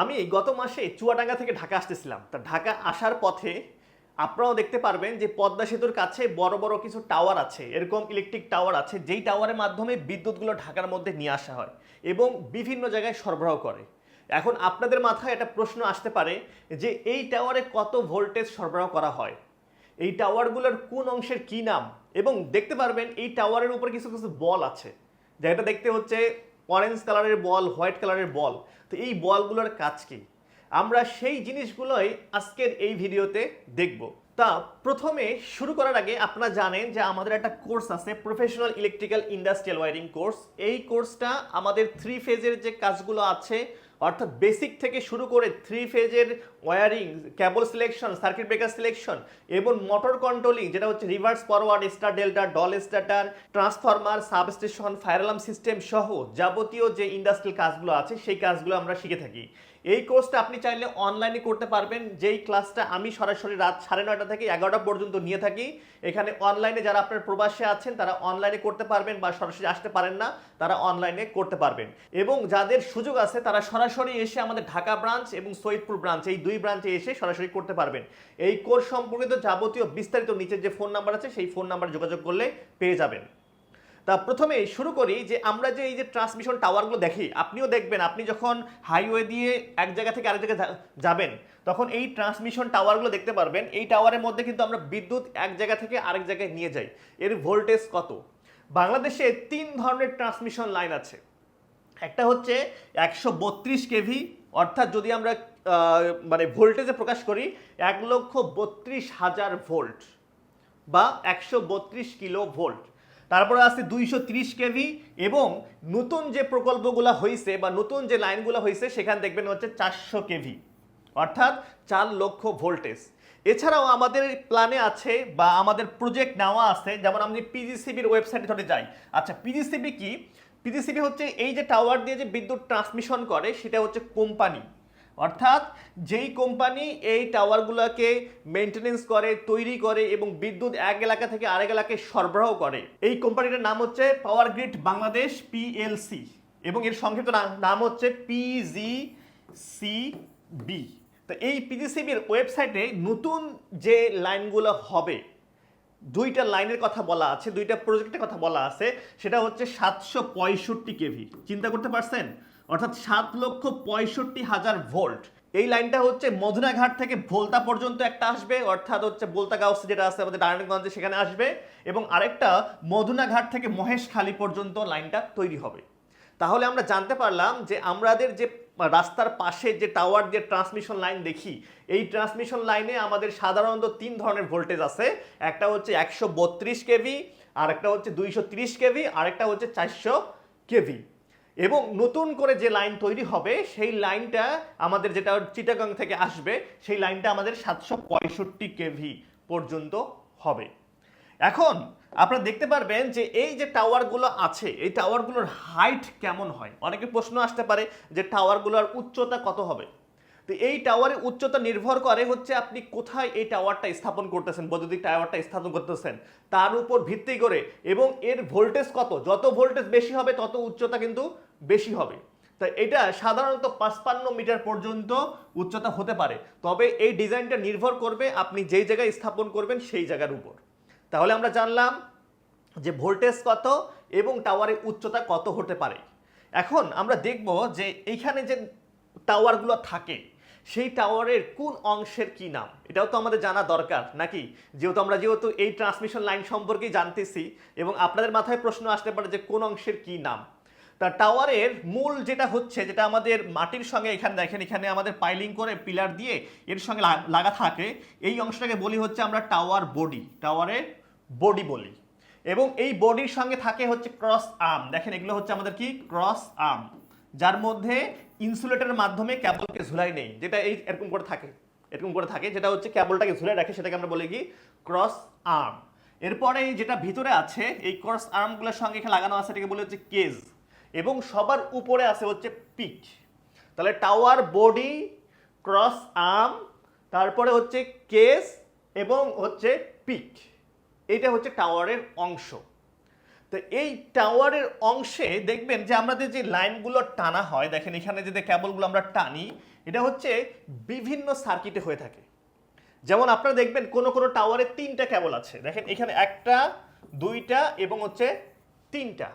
আমি গত মাসে চুয়াডাঙ্গা থেকে ঢাকা আসতেছিলাম। তা ঢাকা আসার পথে আপনারাও দেখতে পারবেন যে পদ্মা সেতুর কাছে বড় বড় কিছু টাওয়ার আছে। এরকম ইলেকট্রিক টাওয়ার আছে, যেই টাওয়ারের মাধ্যমে বিদ্যুৎগুলো ঢাকার মধ্যে নিয়ে আসা হয় এবং বিভিন্ন জায়গায় সরবরাহ করে। এখন আপনাদের মাথায় একটা প্রশ্ন আসতে পারে যে এই টাওয়ারে কত ভোল্টেজ সরবরাহ করা হয়? এই টাওয়ারগুলোর কোন অংশের কি নাম? এবং দেখতে পারবেন এই টাওয়ারের উপর কিছু কিছু বল আছে। যেটা দেখতে হচ্ছে অরেঞ্জ কালারের বল হোয়াইট কালারের বল তো এই বলগুলোর কাজ কি? আমরা সেই জিনিসগুলোই আজকের এই ভিডিওতে দেখব। তা প্রথমে শুরু করার আগে আপনারা জানেন যে আমাদের একটা কোর্স আছে professional electrical industrial wiring course এই কোর্সটা আমাদের থ্রি ফেজের যে কাজগুলো আছে অর্থাৎ বেসিক থেকে শুরু করে থ্রি ফেজের wiring cable selection circuit breaker selection এবং মোটর কন্ট্রোলিং যেটা হচ্ছে reverse forward star delta DOL starter transformer substation fire alarm system সহ যাবতীয় যে ইন্ডাস্ট্রিয়াল কাজগুলো আছে, সেই কাজগুলো আমরা শিখে থাকি। এই কোর্সটা আপনি চাইলে অনলাইনে করতে পারবেন। যেই ক্লাসটা আমি সরাসরি রাত সাড়ে নয়টা থেকে এগারোটা পর্যন্ত নিয়ে থাকি। এখানে অনলাইনে যারা আপনার প্রবাসে আছেন, তারা অনলাইনে করতে পারবেন বা সরাসরি আসতে পারেন না, তারা অনলাইনে করতে পারবেন। এবং যাদের সুযোগ আছে, তারা সরাসরি এসে আমাদের ঢাকা ব্রাঞ্চ এবং সৈয়দপুর ব্রাঞ্চ এই দুই ব্রাঞ্চে এসে সরাসরি করতে পারবেন। এই কোর্স সম্পর্কিত যাবতীয় বিস্তারিত নিচের যে ফোন নাম্বার আছে, সেই ফোন নাম্বার যোগাযোগ করলে পেয়ে যাবেন। তা প্রথমে শুরু করি যে আমরা যে এই যে ট্রান্সমিশন টাওয়ারগুলো দেখি, আপনিও দেখবেন, আপনি যখন হাইওয়ে দিয়ে এক জায়গা থেকে আরেক জায়গায় যাবেন, তখন এই ট্রান্সমিশন টাওয়ারগুলো দেখতে পারবেন, এই টাওয়ারের মধ্যে কিন্তু আমরা বিদ্যুৎ এক জায়গা থেকে আরেক জায়গায় নিয়ে যাই। এর ভোল্টেজ কত? বাংলাদেশে তিন ধরনের ট্রান্সমিশন লাইন আছে। একটা হচ্ছে একশো বত্রিশ কেভি, অর্থাৎ যদি আমরা মানে ভোল্টেজে প্রকাশ করি, এক লক্ষ বত্রিশ হাজার ভোল্ট বা একশো বত্রিশ কিলো ভোল্ট তারপরে আছে দুইশো তিরিশ কেভি এবং নতুন যে প্রকল্পগুলো হয়েছে বা নতুন যে লাইনগুলো হয়েছে সেখানে দেখবেন হচ্ছে চারশো কেভি। অর্থাৎ চার লক্ষ ভোল্টেজ। এছাড়াও আমাদের প্ল্যানে আছে বা আমাদের প্রজেক্ট নেওয়া আছে, যেমন আমি পিজিসিবির ওয়েবসাইটে ধরে যাই। আচ্ছা পিজিসিবি কি? পিজিসিবি হচ্ছে এই যে টাওয়ার দিয়ে যে বিদ্যুৎ ট্রান্সমিশন করে, সেটা হচ্ছে কোম্পানি অর্থাৎ যেই কোম্পানি এই টাওয়ারগুলোকে মেনটেনেন্স করে, তৈরি করে এবং বিদ্যুৎ এক এলাকা থেকে আরেক এলাকায় সরবরাহ করে, এই কোম্পানিটার নাম হচ্ছে পাওয়ার গ্রিড বাংলাদেশ পিএলসি এবং এর সংক্ষিপ্ত নাম- হচ্ছে পিজিসিবি তো এই পিজিসিবির ওয়েবসাইটে নতুন যে লাইনগুলো হবে, দুইটা লাইনের কথা বলা আছে, দুইটা প্রজেক্টের কথা বলা আছে, সেটা হচ্ছে সাতশো পঁয়ষট্টি কেভি। চিন্তা করতে পারছেন? অর্থাৎ সাত লক্ষ পঁয়ষট্টি হাজার ভোল্ট। এই লাইনটা হচ্ছে মধুনাঘাট থেকে ভোলতা পর্যন্ত একটা আসবে, অর্থাৎ হচ্ছে ভোলতা গাউস যেটা আছে আমাদের নারায়ণগঞ্জে সেখানে আসবে এবং আরেকটা মধুনাঘাট থেকে মহেশখালী পর্যন্ত লাইনটা তৈরি হবে। তাহলে আমরা জানতে পারলাম যে আমাদের যে রাস্তার পাশে যে টাওয়ার দিয়ে ট্রান্সমিশন লাইন দেখি, এই ট্রান্সমিশন লাইনে আমাদের সাধারণত তিন ধরনের ভোল্টেজ আছে। একটা হচ্ছে একশো বত্রিশ কেভি আর একটা হচ্ছে দুইশো তিরিশ কেভি, আরেকটা হচ্ছে চারশো কেভি। এবং নতুন করে যে লাইন তৈরি হবে, সেই লাইনটা আমাদের যেটা চিটাগাং থেকে আসবে, সেই লাইনটা আমাদের সাতশো পঁয়ষট্টি কেভি পর্যন্ত হবে। এখন আপনারা দেখতে পারবেন যে এই যে টাওয়ারগুলো আছে, এই টাওয়ারগুলোর হাইট কেমন হয়? অনেকে প্রশ্ন আসতে পারে যে টাওয়ারগুলোর উচ্চতা কত হবে? তো এই টাওয়ারের উচ্চতা নির্ভর করে হচ্ছে আপনি কোথায় এই টাওয়ারটা স্থাপন করতেছেন, বৈদ্যুতিক টাওয়ারটা স্থাপন করতেছেন। তার উপর ভিত্তি করে এবং এর ভোল্টেজ কত? যত ভোল্টেজ বেশি হবে, তত উচ্চতা কিন্তু বেশি হবে। তা এটা সাধারণত পাঁচপান্ন মিটার পর্যন্ত উচ্চতা হতে পারে। তবে এই ডিজাইনটা নির্ভর করবে আপনি যেই জায়গায় স্থাপন করবেন, সেই জায়গার উপর। তাহলে আমরা জানলাম যে ভোল্টেজ কত এবং টাওয়ারের উচ্চতা কত হতে পারে। এখন আমরা দেখব যে এইখানে যে টাওয়ারগুলো থাকে সেই টাওয়ারের কোন অংশের কি নাম? এটাও তো আমাদের জানা দরকার, নাকি? যেহেতু আমরা যেহেতু এই ট্রান্সমিশন লাইন সম্পর্কেই জানতেছি এবং আপনাদের মাথায় প্রশ্ন আসতে পারে যে কোন অংশের কি নাম। তা টাওয়ারের মূল যেটা হচ্ছে, যেটা আমাদের মাটির সঙ্গে এখানে দেখেন, এখানে আমাদের পাইলিং করে পিলার দিয়ে এর সঙ্গে লাগা থাকে, এই অংশটাকে বলি হচ্ছে আমরা টাওয়ার বডি টাওয়ারের বডি বলি। এবং এই বডির সঙ্গে থাকে হচ্ছে ক্রস আর্ম দেখেন এগুলো হচ্ছে আমাদের কি? ক্রস আর্ম যার মধ্যে ইনসুলেটরের মাধ্যমে ক্যাবলকে ঝুলাই নেই, যেটা এই এরকম করে থাকে, এরকম করে থাকে, যেটা হচ্ছে ক্যাবলটাকে ঝুলে রাখে, সেটাকে আমরা বলি কি? ক্রস আর্ম এরপরে যেটা ভিতরে আছে, এই ক্রস আর্মগুলোর সঙ্গে এখানে লাগানো আছে, এটাকে বলে হচ্ছে কেজ এবং সবার উপরে আছে হচ্ছে পিক তাহলে টাওয়ার বডি ক্রস আর্ম তারপরে হচ্ছে কেস এবং হচ্ছে পিক এটা হচ্ছে টাওয়ারের অংশ। তো এই টাওয়ারের অংশে দেখবেন যে আমাদের যে লাইনগুলো টানা হয়, দেখেন এখানে যে কেবলগুলো আমরা টানি, এটা হচ্ছে বিভিন্ন সার্কিটে হয়ে থাকে। যেমন আপনারা দেখবেন কোন কোন টাওয়ারে তিনটা কেবল আছে। দেখেন এখানে একটা, দুইটা এবং হচ্ছে তিনটা।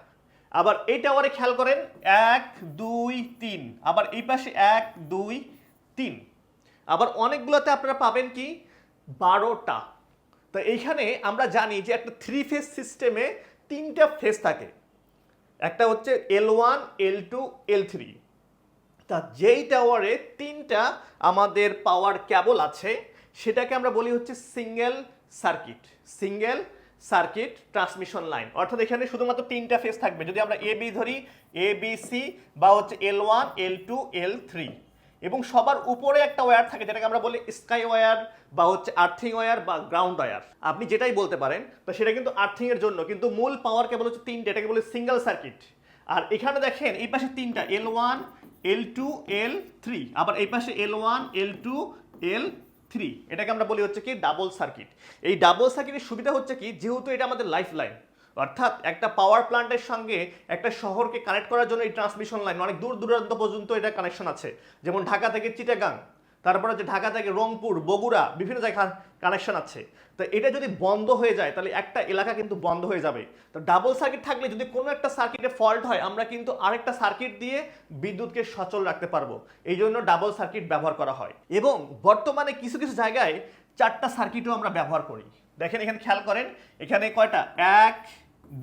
আবার এই টাওয়ারে খেয়াল করেন, এক, দুই, তিন। আবার এই পাশে এক, দুই, তিন। আবার অনেকগুলোতে আপনারা পাবেন কি? বারোটা। তো এইখানে আমরা জানি যে একটা থ্রি ফেজ সিস্টেমে তিনটা ফেজ থাকে। একটা হচ্ছে L one L two L three তা যেই টাওয়ারে তিনটা আমাদের পাওয়ার কেবল আছে, সেটাকে আমরা বলি হচ্ছে single circuit single circuit transmission line অর্থাৎ এখানে শুধুমাত্র তিনটা ফেজ থাকবে। যদি আমরা এ বি ধরি এ বি সি বা হচ্ছে L one L two L three এবং সবার উপরে একটা ওয়্যার থাকে, যেটাকে আমরা বলি স্কাই ওয়্যার বা হচ্ছে আর্থিং ওয়্যার বা গ্রাউন্ড ওয়্যার আপনি যেটাই বলতে পারেন, তো সেটা কিন্তু আর্থিং এর জন্য, কিন্তু মূল পাওয়ার কেবল হচ্ছে তিনটে, এটাকে বলে সিঙ্গেল সার্কিট আর এখানে দেখেন, এই পাশে তিনটা L one L two L three আবার এই পাশে L one L two L three এটাকে আমরা বলি হচ্ছে কি ডাবল সার্কিট এই ডাবল সার্কিটের সুবিধা হচ্ছে কি, যেহেতু এটা আমাদের লাইফ লাইন অর্থাৎ একটা পাওয়ার প্ল্যান্টের সঙ্গে একটা শহরকে কানেক্ট করার জন্য এই ট্রান্সমিশন লাইন অনেক দূর দূরান্ত পর্যন্ত এটা কানেকশন আছে। যেমন ঢাকা থেকে চিটাগাং, তারপরে যে ঢাকা থেকে রংপুর, বগুড়া, বিভিন্ন জায়গায় কানেকশন আছে। তো এটা যদি বন্ধ হয়ে যায়, তাহলে একটা এলাকা কিন্তু বন্ধ হয়ে যাবে। তো ডাবল সার্কিট থাকলে যদি কোনো একটা সার্কিটে ফল্ট হয়, আমরা কিন্তু আরেকটা সার্কিট দিয়ে বিদ্যুৎকে সচল রাখতে পারব। এই জন্য ডাবল সার্কিট ব্যবহার করা হয়। এবং বর্তমানে কিছু কিছু জায়গায় চারটা সার্কিটও আমরা ব্যবহার করি। দেখেন এখানে খেয়াল করেন, এখানে কয়টা? এক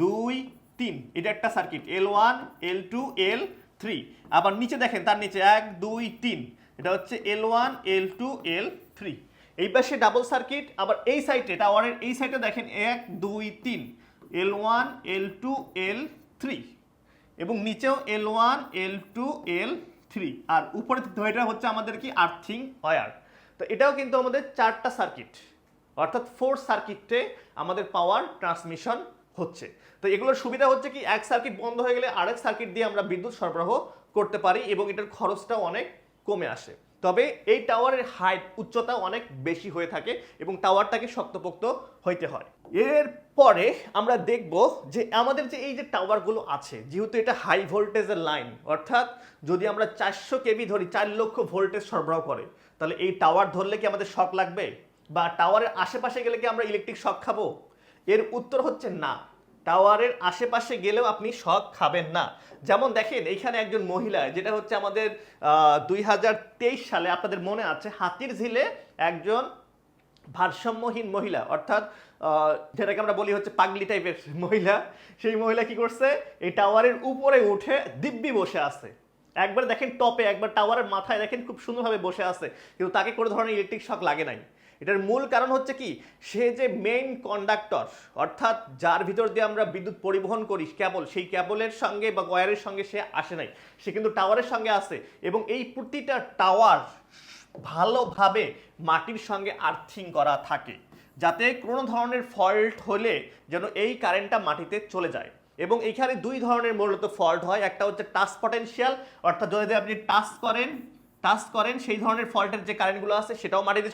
দুই, তিন। এটা একটা circuit L one L two L three আবার নিচে দেখেন, তার নিচে এক, দুই, তিন। এটা হচ্ছে L one L two L three এই পাশে ডাবল সার্কিট আবার এই সাইডে টাওয়ারের এই সাইডে দেখেন, এক, দুই, তিন। L one L two L three এবং নিচেও L one L two L three আর উপরে এটা হচ্ছে আমাদের কি? আর্থিং ওয়্যার তো এটাও কিন্তু আমাদের চারটা সার্কিট অর্থাৎ ফোর সার্কিটে আমাদের পাওয়ার ট্রান্সমিশন হচ্ছে। তো এগুলোর সুবিধা হচ্ছে কি, এক সার্কিট বন্ধ হয়ে গেলে আরেক সার্কিট দিয়ে আমরা বিদ্যুৎ সরবরাহ করতে পারি এবং এটার খরচটাও অনেক কমে আসে। তবে এই টাওয়ারের হাইট উচ্চতা অনেক বেশি হয়ে থাকে এবং টাওয়ারটাকে শক্তপোক্ত হইতে হয়। এরপরে আমরা দেখব যে আমাদের যে এই যে টাওয়ারগুলো আছে, যেহেতু এটা হাই ভোল্টেজের লাইন অর্থাৎ যদি আমরা চারশো কেবি ধরি, চার লক্ষ ভোল্টেজ সরবরাহ করে, তাহলে এই টাওয়ার ধরলে কি আমাদের শক লাগবে? বা টাওয়ারের আশেপাশে গেলে কি আমরা ইলেকট্রিক শক খাব? এর উত্তর হচ্ছে না। টাওয়ারের আশেপাশে গেলেও আপনি শখ খাবেন না। যেমন দেখেন, এইখানে একজন মহিলা, যেটা হচ্ছে আমাদের দুই হাজার তেইশ সালে আপনাদের মনে আছে, হাতির ঝিলে একজন ভারসাম্যহীন মহিলা, অর্থাৎ যেটাকে আমরা বলি হচ্ছে পাগলি টাইপের মহিলা, সেই মহিলা কি করছে? এই টাওয়ারের উপরে উঠে দিব্যি বসে আছে। একবার দেখেন টপে, একবার টাওয়ারের মাথায় দেখেন খুব সুন্দরভাবে বসে আছে, কিন্তু তাকে কোনো ধরনের ইলেকট্রিক শক লাগে নাই। এটার মূল কারণ হচ্ছে কি? সে যে মেইন কন্ডাক্টর অর্থাৎ যার ভিতর দিয়ে আমরা বিদ্যুৎ পরিবহন করি কেবল সেই কেবলের সঙ্গে বা ওয়্যারের সঙ্গে সে আসে নাই। সে কিন্তু টাওয়ারের সঙ্গে আসে এবং এই প্রতিটা টাওয়ার ভালোভাবে মাটির সঙ্গে আর্থিং করা থাকে, যাতে কোনো ধরনের ফল্ট হলে যেন এই কারেন্টটা মাটিতে চলে যায়। এবং এখানে দুই ধরনের মূলত ফল্ট হয়। একটা হচ্ছে টাচ পটেনশিয়াল অর্থাৎ যদি আপনি টাচ করেন টাচ করেন, সেই ধরনের ফল্টের যে কারেন্টগুলো আছে, সেটাও মাটিতে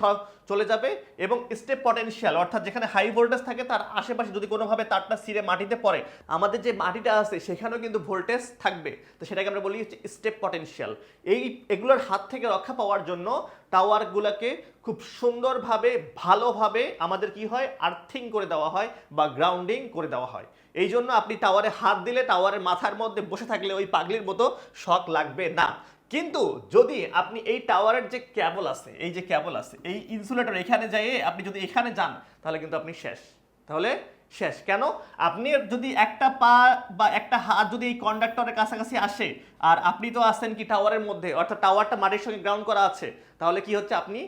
চলে যাবে এবং স্টেপ পটেনশিয়াল অর্থাৎ যেখানে হাই ভোল্টেজ থাকে, তার আশেপাশে যদি কোনোভাবে তারটা সিরে মাটিতে পড়ে, আমাদের যে মাটিটা আছে, সেখানেও কিন্তু ভোল্টেজ থাকবে। তো সেটাকে আমরা বলি হচ্ছে স্টেপ পটেনশিয়াল এই, এগুলোর হাত থেকে রক্ষা পাওয়ার জন্য টাওয়ারগুলোকে খুব সুন্দরভাবে, ভালোভাবে আমাদের কি হয় আর্থিং করে দেওয়া হয় বা গ্রাউন্ডিং করে দেওয়া হয়। এই জন্য আপনি টাওয়ারে হাত দিলে টাওয়ারের মাথার মধ্যে বসে থাকলে ওই পাগলির মতো শক লাগবে না। কিন্তু যদি আপনি এই টাওয়ারের যে ক্যাবল আছে, এই যে ক্যাবল আছে, এই ইনসুলেটর এখানে যাইয়ে আপনি যদি এখানে যান, তাহলে কিন্তু আপনি শেষ। তাহলে শেষ। কেন? আপনি যদি একটা পা বা একটা হাত যদি এই কন্ডাক্টরের কাছাকাছি আসে, আর আপনি তো আসেন কি টাওয়ারের মধ্যে, অর্থাৎ টাওয়ারটা মাটির সঙ্গে গ্রাউন্ড করা আছে, তাহলে কি হচ্ছে? আপনি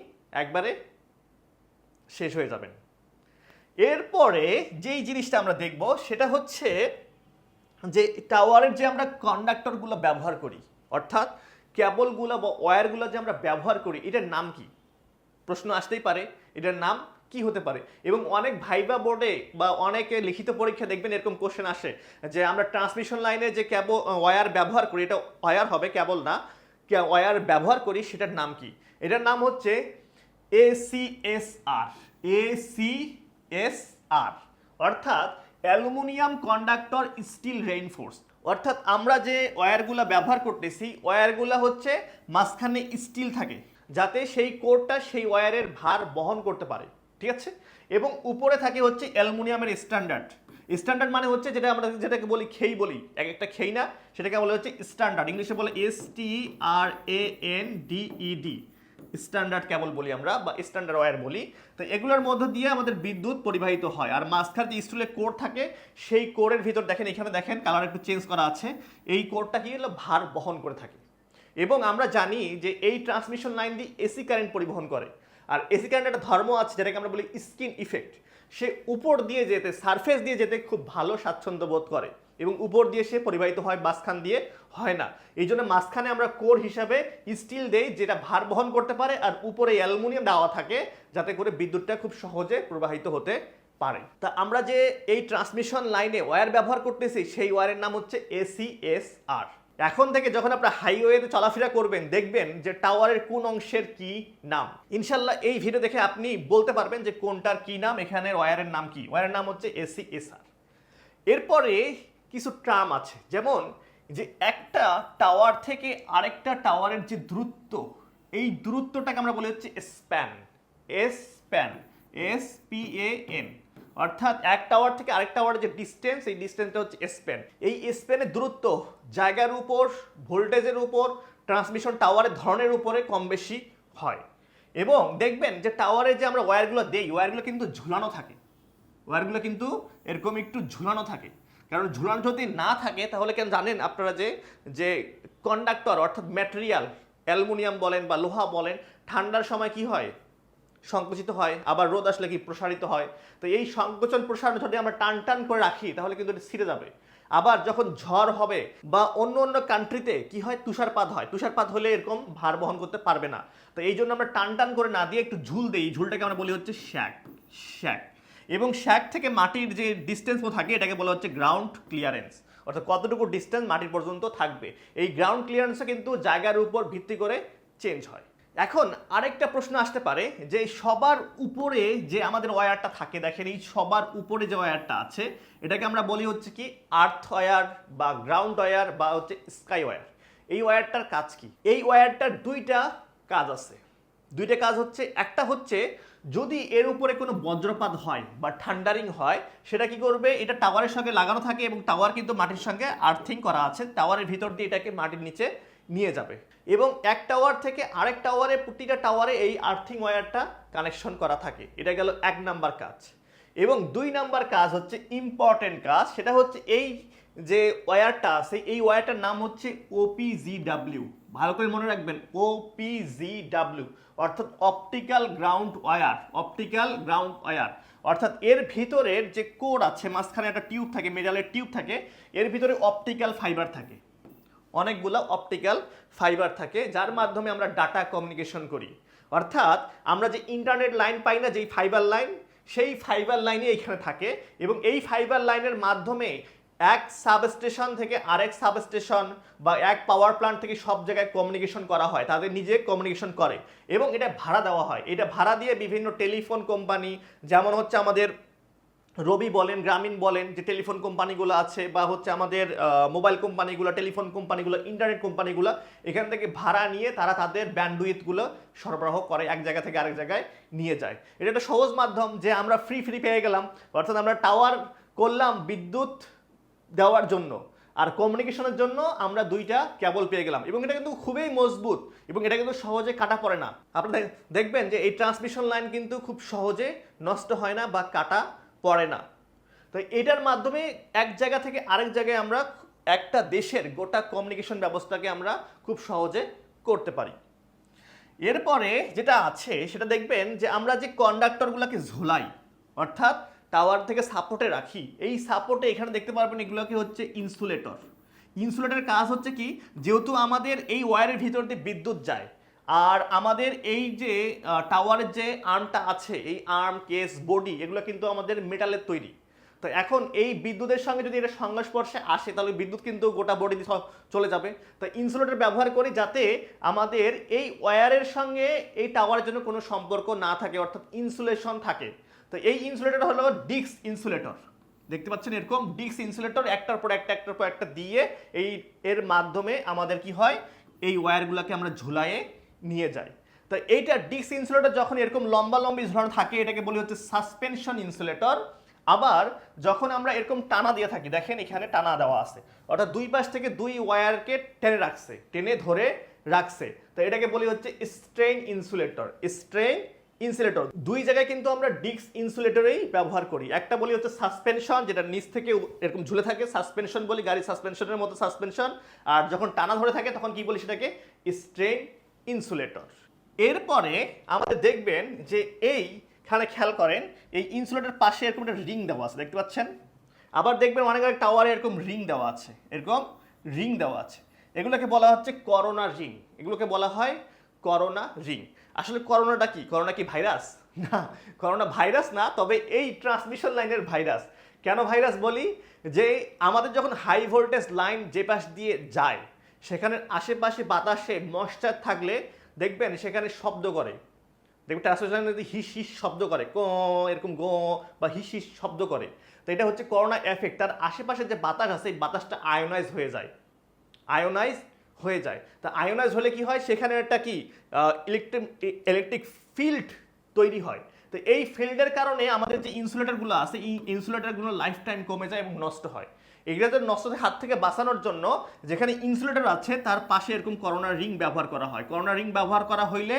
একবারে শেষ হয়ে যাবেন। এরপরে যেই জিনিসটা আমরা দেখব, সেটা হচ্ছে যে টাওয়ারের যে আমরা কন্ডাক্টরগুলো ব্যবহার করি, অর্থাৎ কেবলগুলো বা ওয়্যারগুলো যে আমরা ব্যবহার করি, এটার নাম কি? প্রশ্ন আসতেই পারে, এটার নাম কি হতে পারে? এবং অনেক ভাইবা বোর্ডে বা অনেকে লিখিত পরীক্ষা দেখবেন, এরকম কোশ্চেন আসে যে আমরা ট্রান্সমিশন লাইনে যে ক্যাবল ওয়্যার ব্যবহার করি, এটা ওয়্যার হবে কেবল না ওয়্যার ব্যবহার করি, সেটার নাম কি? এটার নাম হচ্ছে এসিএসআর এসিএসআর অর্থাৎ অ্যালুমিনিয়াম কন্ডাক্টর স্টিল রেইনফোর্স। অর্থাৎ আমরা যে ওয়্যারগুলো ব্যবহার করতেছি, ওয়্যারগুলো হচ্ছে মাঝখানে স্টিল থাকে, যাতে সেই কোরটা সেই ওয়্যারের ভার বহন করতে পারে, ঠিক আছে? এবং উপরে থাকে হচ্ছে অ্যালুমিনিয়ামের স্ট্যান্ডার্ড স্ট্যান্ডার্ড মানে হচ্ছে যেটা আমরা যেটাকে বলি খেই বলি, এক একটা খেই না, সেটাকে বলে হচ্ছে স্ট্যান্ডার্ড ইংলিশে বলে S T R A N D E D standard cable বলি আমরা বা স্ট্যান্ডার্ড ওয়্যার বলি, তো এগুলোর মধ্য দিয়ে আমাদের বিদ্যুৎ পরিবাহিত হয়। আর মাঝখানে যে স্টুলের কোর থাকে, সেই কোরের ভিতর দেখেন, এখানে দেখেন কালার একটু চেঞ্জ করা আছে। এই কোরটা কি হলো? ভার বহন করে থাকে। এবং আমরা জানি যে এই ট্রান্সমিশন লাইন দিয়ে এসি কারেন্ট পরিবহন করে। আর এসি কারেন্ট একটা ধর্ম আছে, যেটাকে আমরা বলি স্কিন ইফেক্ট সে উপর দিয়ে যেতে সারফেস দিয়ে যেতে খুব ভালো স্বাচ্ছন্দ্য বোধ করে। এবং উপর দিয়ে সে পরিবাহিত হয়, মাঝখান দিয়ে হয় না। এই জন্য মাঝখানে আমরা কোর হিসাবে স্টিল দেই, যেটা ভার বহন করতে পারে, আর উপরে অ্যালুমিনিয়াম দেওয়া থাকে, যাতে করে বিদ্যুৎটা খুব সহজে প্রবাহিত হতে পারে। তা আমরা যে এই ট্রান্সমিশন লাইনে ওয়্যার ব্যবহার করতেছি, সেই ওয়্যারের নাম হচ্ছে এসিএসআর এখন থেকে যখন আপনারা হাইওয়েতে চলাফেরা করবেন, দেখবেন যে টাওয়ারের কোন অংশের কি নাম। ইনশাল্লাহ এই ভিডিও দেখে আপনি বলতে পারবেন যে কোনটার কি নাম এখানে ওয়্যারের নাম কি। ওয়্যারের নাম হচ্ছে এসি এসিএসআর এরপরে কিছু ট্রাম আছে। যেমন যে একটা টাওয়ার থেকে আরেকটা টাওয়ারের যে দূরত্ব, এই দূরত্বটাকে আমরা বলে হচ্ছে span. S span, S P A N. অর্থাৎ এক টাওয়ার থেকে আরেক টাওয়ারের যে ডিস্টেন্স, এই ডিস্টেন্সটা হচ্ছে স্প্যান। এই স্প্যানের দূরত্ব জায়গার উপর, ভোল্টেজের উপর, ট্রান্সমিশন টাওয়ারের ধরনের উপরে কম বেশি হয়। এবং দেখবেন যে টাওয়ারে যে আমরা ওয়্যারগুলো দেই, ওয়্যারগুলো কিন্তু ঝুলানো থাকে। ওয়্যারগুলো কিন্তু এরকম একটু ঝুলানো থাকে। কারণ ঝুলান যদি না থাকে, তাহলে কেন জানেন আপনারা যে যে কন্ডাক্টর অর্থাৎ ম্যাটেরিয়াল অ্যালুমিনিয়াম বলেন বা লোহা বলেন, ঠান্ডার সময় কি হয়? সংকুচিত হয়, আবার রোদ আসলে কি প্রসারিত হয়? তো এই সংকোচন প্রসারণ যদি আমরা টান টান করে রাখি, তাহলে কিন্তু এটা ছিঁড়ে যাবে। আবার যখন ঝড় হবে বা অন্য অন্য কান্ট্রিতে কি হয়? তুষারপাত হয়। তুষারপাত হলে এরকম ভার বহন করতে পারবে না। তো এই জন্য আমরা টান টান করে না দিয়ে একটু ঝুল দিই। ঝুলটাকে আমরা বলি হচ্ছে শ্যাক। শ্যাক। এবং শ্যাক থেকে মাটির যে ডিস্টেন্স থাকে, এটাকে বলা হচ্ছে গ্রাউন্ড ক্লিয়ারেন্স অর্থাৎ কতটুকু ডিস্টেন্স মাটির পর্যন্ত থাকবে। এই গ্রাউন্ড ক্লিয়ারেন্সও কিন্তু জায়গার উপর ভিত্তি করে চেঞ্জ হয়। এখন আরেকটা প্রশ্ন আসতে পারে যে, সবার উপরে যে আমাদের ওয়্যারটা থাকে, দেখেন এই সবার উপরে যে ওয়্যারটা আছে, এটাকে আমরা বলি হচ্ছে কি আর্থ ওয়ার বা গ্রাউন্ড ওয়্যার বা হচ্ছে স্কাই ওয়্যার এই ওয়্যারটার কাজ কি? এই ওয়্যারটার দুইটা কাজ আছে। দুইটা কাজ হচ্ছে, একটা হচ্ছে যদি এর উপরে কোনো বজ্রপাত হয় বা ঠান্ডারিং হয়, সেটা কি করবে? এটা টাওয়ারের সঙ্গে লাগানো থাকে এবং টাওয়ার কিন্তু মাটির সঙ্গে আর্থিং করা আছে। টাওয়ারের ভিতর দিয়ে এটাকে মাটির নিচে নিয়ে যাবে। এবং এক টাওয়ার থেকে আরেক টাওয়ারে প্রতিটা টাওয়ারে এই আর্থিং ওয়্যারটা কানেকশন করা থাকে। এটা গেল এক নাম্বার কাজ। এবং দুই নাম্বার কাজ হচ্ছে ইম্পর্টেন্ট কাজ। সেটা হচ্ছে এই যে ওয়্যারটা আছে এই ওয়্যারটার নাম হচ্ছে ওপিজিডাব্লিউ ভালো করে মনে রাখবেন ওপিজিডাব্লিউ অর্থাৎ optical ground wire optical ground wire অর্থাৎ এর ভিতরের যে কোড আছে, মাঝখানে একটা টিউব থাকে মেডালের টিউব থাকে, এর ভিতরে অপটিক্যাল ফাইবার থাকে। অনেকগুলো অপটিক্যাল ফাইবার থাকে, যার মাধ্যমে আমরা ডাটা কমিউনিকেশন করি। অর্থাৎ আমরা যে ইন্টারনেট লাইন পাই না, যেই ফাইবার লাইন সেই ফাইবার লাইনই এখানে থাকে এবং এই ফাইবার লাইনের মাধ্যমে এক সাবস্টেশন থেকে আরেক সাবস্টেশন বা এক পাওয়ার প্ল্যান্ট থেকে সব জায়গায় কমিউনিকেশন করা হয়, তাদের নিজে কমিউনিকেশন করে এবং এটা ভাড়া দেওয়া হয়। এটা ভাড়া দিয়ে বিভিন্ন টেলিফোন কোম্পানি যেমন হচ্ছে আমাদের রবি বলেন, গ্রামীণ বলেন, যে টেলিফোন কোম্পানিগুলো আছে বা হচ্ছে আমাদের মোবাইল কোম্পানিগুলো টেলিফোন কোম্পানিগুলো ইন্টারনেট কোম্পানিগুলো এখান থেকে ভাড়া নিয়ে তারা তাদের ব্যান্ডউইথগুলো সরবরাহ করে, এক জায়গা থেকে আরেক জায়গায় নিয়ে যায়। এটা একটা সহজ মাধ্যম যে আমরা ফ্রি ফ্রি পেয়ে গেলাম। অর্থাৎ আমরা টাওয়ার করলাম, বিদ্যুৎ দেওয়ার জন্য। আর কমিউনিকেশনের জন্য আমরা দুইটা কেবল পেয়ে গেলাম। এবং এটা কিন্তু খুবই মজবুত এবং এটা কিন্তু সহজে কাটা পড়ে না। আপনারা দেখবেন যে এই ট্রান্সমিশন লাইন কিন্তু খুব সহজে নষ্ট হয় না বা কাটা পড়ে না। তো এটার মাধ্যমে এক জায়গা থেকে আরেক জায়গায় আমরা একটা দেশের গোটা কমিউনিকেশন ব্যবস্থাকে আমরা খুব সহজে করতে পারি। এরপরে যেটা আছে, সেটা দেখবেন যে আমরা যে কন্ডাক্টরগুলোকে ঝোলাই, অর্থাৎ টাওয়ার থেকে সাপোর্টে রাখি। এই সাপোর্টে এখানে দেখতে পারবেন এগুলোকে হচ্ছে ইনসুলেটর ইনসুলেটরের কাজ হচ্ছে কি? যেহেতু আমাদের এই ওয়্যারের ভিতর দিয়ে বিদ্যুৎ যায়, আর আমাদের এই যে টাওয়ারের যে আর্মটা আছে, এই আর্ম কেস বডি এগুলো কিন্তু আমাদের মেটালের তৈরি। তো এখন এই বিদ্যুতের সঙ্গে যদি এটা সংস্পর্শে আসে, তাহলে বিদ্যুৎ কিন্তু গোটা বডি দিয়ে চলে যাবে। তো ইনসুলেটর ব্যবহার করি যাতে আমাদের এই ওয়্যারের সঙ্গে এই টাওয়ারের জন্য কোনো সম্পর্ক না থাকে, অর্থাৎ ইনসুলেশন থাকে। তো এই ইনসুলেটর হলো ডিক্স ইনসুলেটর দেখতে পাচ্ছেন এরকম ডিক্স ইনসুলেটর একটার পর একটা, একটার পর একটা দিয়ে এই এর মাধ্যমে আমাদের কি হয়? এই ওয়্যারগুলোকে আমরা ঝুলায়ে নিয়ে যাই। তো এইটা ডিক্স ইনসুলেটর যখন এরকম লম্বা, লম্বি ঝুলানো থাকে, এটাকে বলি হচ্ছে সাসপেনশন ইনসুলেটর আবার যখন আমরা এরকম টানা দিয়ে থাকি, দেখেন এখানে টানা দেওয়া আছে। অর্থাৎ দুই পাশ থেকে দুই ওয়্যারকে টেনে রাখছে, টেনে ধরে রাখছে। তো এটাকে বলি হচ্ছে স্ট্রেন ইনসুলেটর স্ট্রেন ইনসুলেটর দুই জায়গায় কিন্তু আমরা ডিক্স ইনসুলেটরেই ব্যবহার করি। একটা বলি হচ্ছে সাসপেনশন যেটা নিচ থেকে এরকম ঝুলে থাকে। সাসপেনশন বলি গাড়ি সাসপেনশনের মতো সাসপেনশন আর যখন টানা ধরে থাকে, তখন কি বলি সেটাকে? স্ট্রেন ইনসুলেটর এরপরে আমাদের দেখবেন যে এইখানে খেয়াল করেন, এই ইনসুলেটর পাশে এরকম একটা রিং দেওয়া আছে, দেখতে পাচ্ছেন? আবার দেখবেন অনেক অনেক টাওয়ারে এরকম রিং দেওয়া আছে। এরকম রিং দেওয়া আছে। এগুলোকে বলা হচ্ছে করোনা রিং এগুলোকে বলা হয় করোনা রিং। আসলে করোনাটা কি? করোনা কি ভাইরাস? না, করোনা ভাইরাস না, তবে এই ট্রান্সমিশন লাইনের ভাইরাস। কেন ভাইরাস বলি? যে আমাদের যখন হাই ভোল্টেজ লাইন যে পাশ দিয়ে যায় সেখানে আশেপাশে বাতাসে ময়শ্চার থাকলে দেখবেন সেখানে শব্দ করে। দেখবেন ট্রান্সমিশন যদি হিস হিস শব্দ করে, ক, এরকম গ বা হিস হিস শব্দ করে, তো এটা হচ্ছে করোনা এফেক্ট তার আশেপাশে যে বাতাস আছে, এই বাতাসটা আয়োনাইজ হয়ে যায়। আয়োনাইজ হয়ে যায়। তা আয়োনাইজ হলে কি হয়? সেখানে একটা কি? ইলেকট্রিক ইলেকট্রিক ফিল্ড তৈরি হয়। তো এই ফিল্ডের কারণে আমাদের যে ইনসুলেটরগুলো আছে, এই ইনসুলেটরগুলো লাইফ টাইম কমে যায় এবং নষ্ট হয়। এগুলোদের নষ্ট হাত থেকে বাঁচানোর জন্য যেখানে ইনসুলেটর আছে, তার পাশে এরকম করোনা রিং ব্যবহার করা হয়। করোনা রিং ব্যবহার করা হইলে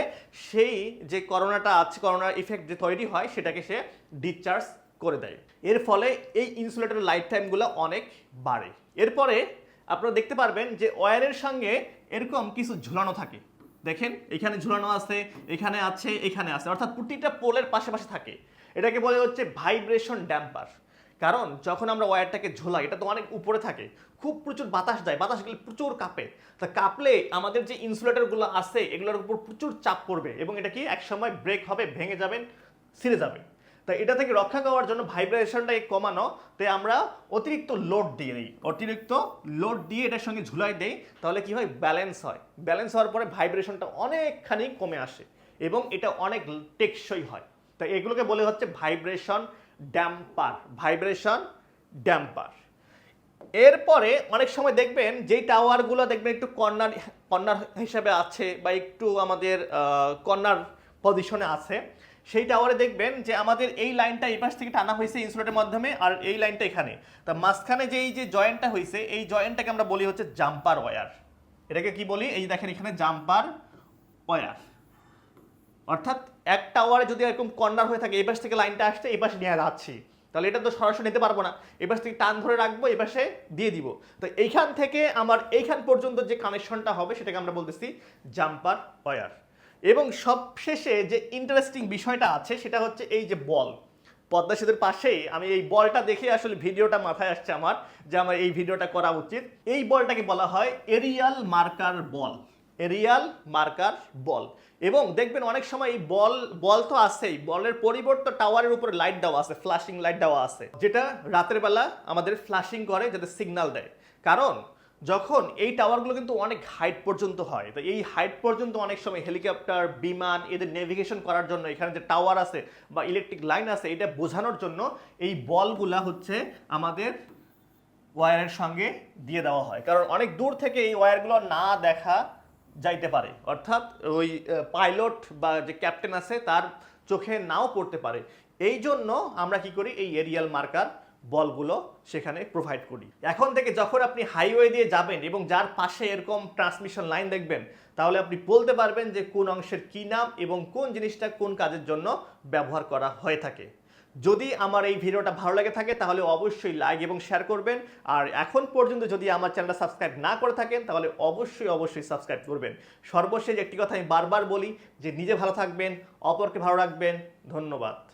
সেই যে করোনাটা আছে করোনার ইফেক্ট যে তৈরি হয়, সেটাকে সে ডিসচার্জ করে দেয়। এর ফলে এই ইনসুলেটরের লাইফ টাইমগুলো অনেক বাড়ে। এরপরে আপনারা দেখতে পারবেন যে ওয়্যারের সঙ্গে এরকম কিছু ঝুলানো থাকে। দেখেন, এখানে ঝুলানো আছে, এখানে আছে এখানে আছে। অর্থাৎ প্রতিটা পোলের পাশাপাশি থাকে। এটাকে বলে হচ্ছে ভাইব্রেশন ড্যাম্পার কারণ যখন আমরা ওয়্যারটাকে ঝোলাই, এটা তো অনেক উপরে থাকে। খুব প্রচুর বাতাস দেয় বাতাস গেলে প্রচুর কাঁপে। তা কাঁপলে আমাদের যে ইনসুলেটরগুলো আছে, এগুলোর উপর প্রচুর চাপ পড়বে এবং এটা কি একসময় ব্রেক হবে, ভেঙে যাবেন ছিঁড়ে যাবে। তাই এটা থেকে রক্ষা পাওয়ার জন্য ভাইব্রেশনটাকে কমানো, তাই আমরা অতিরিক্ত লোড দিয়ে দিই। অতিরিক্ত লোড দিয়ে এটার সঙ্গে ঝুলাই দেই, তাহলে কি হয়? ব্যালেন্স হয়। ব্যালেন্স হওয়ার পরে ভাইব্রেশনটা অনেকখানি কমে আসে এবং এটা অনেক টেকসই হয়। তাই এগুলোকে বলে হচ্ছে ভাইব্রেশন ড্যাম্পার ভাইব্রেশন ড্যাম্পার। এরপরে অনেক সময় দেখবেন যেই টাওয়ারগুলো দেখবেন একটু কর্নার কর্নার হিসাবে আছে বা একটু আমাদের কর্নার পজিশনে আছে সেই টাওয়ারে দেখবেন যে আমাদের এই লাইনটা এই পাশ থেকে টানা হয়েছে ইনসুলেটের মাধ্যমে আর এই লাইনটা এখানে। তা মাঝখানে যে এই যে জয়েন্টটা হয়েছে, এই জয়েন্টটাকে আমরা বলি হচ্ছে জাম্পার ওয়্যার এটাকে কি বলি? এই দেখেন এখানে জাম্পার ওয়ার অর্থাৎ এক টাওয়ারে যদি এরকম কর্নার হয়ে থাকে, এই পাশ থেকে লাইনটা আসছে, এই পাশে নিয়ে যাচ্ছি। তাহলে এটা তো সরাসরি নিতে পারব না। পাশ থেকে টান ধরে রাখব, এই পাশে দিয়ে দিব। তো এইখান থেকে আমার এইখান পর্যন্ত যে কানেকশনটা হবে, সেটাকে আমরা বলতেছি জাম্পার ওয়্যার এবং সবশেষে যে ইন্টারেস্টিং বিষয়টা আছে, সেটা হচ্ছে এই যে বল। পদ্মা সেতুর পাশেই আমি এই বলটা দেখে আসলে ভিডিওটা মাথায় আসছে আমার, যে আমার এই ভিডিওটা করা উচিত। এই বলটাকে বলা হয় aerial marker ball aerial marker ball এবং দেখবেন অনেক সময় এই বল বল তো আছেই। বলের পরিবর্তে টাওয়ারের উপরে লাইট দেওয়া আছে ফ্ল্যাশিং লাইট দেওয়া আছে। যেটা রাতের বেলা আমাদের ফ্ল্যাশিং করে, যাতে সিগন্যাল দেয়। কারণ যখন এই টাওয়ারগুলো কিন্তু অনেক হাইট পর্যন্ত হয়, তো এই হাইট পর্যন্ত অনেক সময় হেলিকপ্টার বিমান, এদের নেভিগেশন করার জন্য এখানে যে টাওয়ার আছে বা ইলেকট্রিক লাইন আছে, এটা বোঝানোর জন্য এই বলগুলা হচ্ছে আমাদের ওয়্যারের সঙ্গে দিয়ে দেওয়া হয়। কারণ অনেক দূর থেকে এই ওয়্যারগুলো না দেখা যাইতে পারে। অর্থাৎ ওই পাইলট বা যে ক্যাপ্টেন আছে, তার চোখে নাও পড়তে পারে। এই জন্য আমরা কি করি, এই এরিয়াল মার্কার বলগুলো সেখানে প্রোভাইড করি। এখন থেকে যখন আপনি হাইওয়ে দিয়ে যাবেন এবং যার পাশে এরকম ট্রান্সমিশন লাইন দেখবেন, তাহলে আপনি বলতে পারবেন যে কোন অংশের কী নাম এবং কোন জিনিসটা কোন কাজের জন্য ব্যবহার করা হয়ে থাকে। যদি আমার এই ভিডিওটা ভালো লাগে থাকে, তাহলে অবশ্যই লাইক এবং শেয়ার করবেন। আর এখন পর্যন্ত যদি আমার চ্যানেলটা সাবস্ক্রাইব না করে থাকেন, তাহলে অবশ্যই অবশ্যই সাবস্ক্রাইব করবেন। সর্বশেষ একটি কথা আমি বারবার বলি, যে নিজে ভালো থাকবেন, অপরকে ভালো রাখবেন। ধন্যবাদ।